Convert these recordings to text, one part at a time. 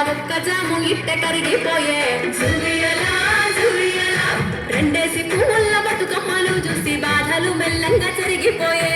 ఒక్క జాము ఇట్ట కరిగిపోయే. రెండేసి పువ్వుల బతుకమ్మలు చూసి బాధలు మెల్లంగా జరిగిపోయే.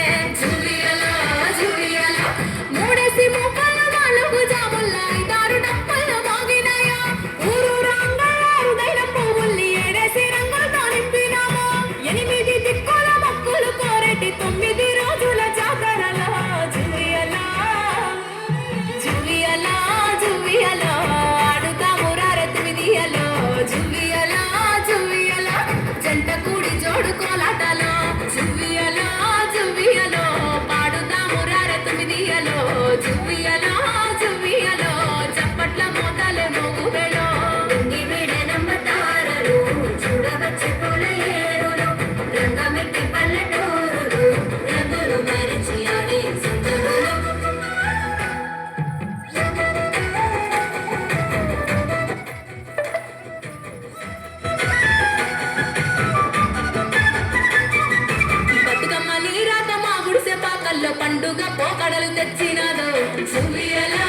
పండుగ పోకడలు తెచ్చినదో. సువియలా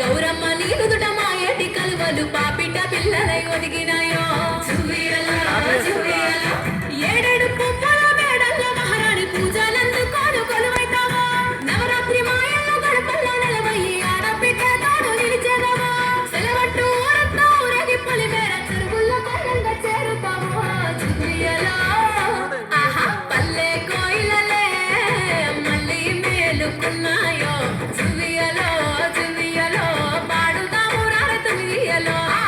గౌరమ్మ నీ నుదుట మాయటి కలువలు. పాపిట పిల్లలై ఒదిగినాయి.